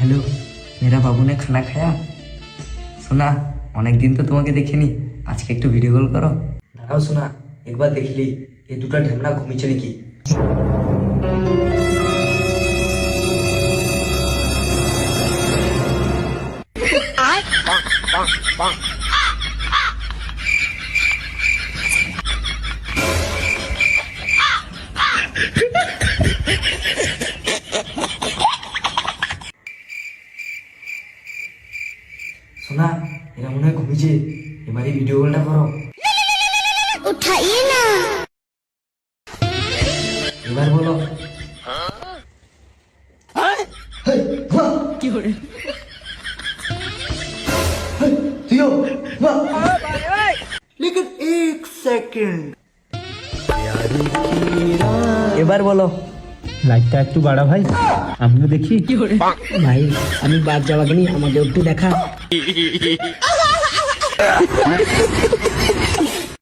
Hello মেরা বাবু না খানা খায়া? সোনা অনেকদিন তো তোমাকে দেখিনি। আজকে একটু ভিডিও কল করো। দাঁড়াও সোনা একবার দেখলি এ দুটো ঢেমনা ঘুমিয়েছে নাকি? Bonk. শোনা এরা মনে হয় ঘুমিয়েছে এবারে ভিডিও কলটা করো उठाइए ना এবার বলো তুইও लेकिन एक सेकंड এবার বলো লাইটটা একটু বাড়া ভাই। আমিও দেখি। ভাই আমি বাদ যাওয়া আমাকে একটু দেখা।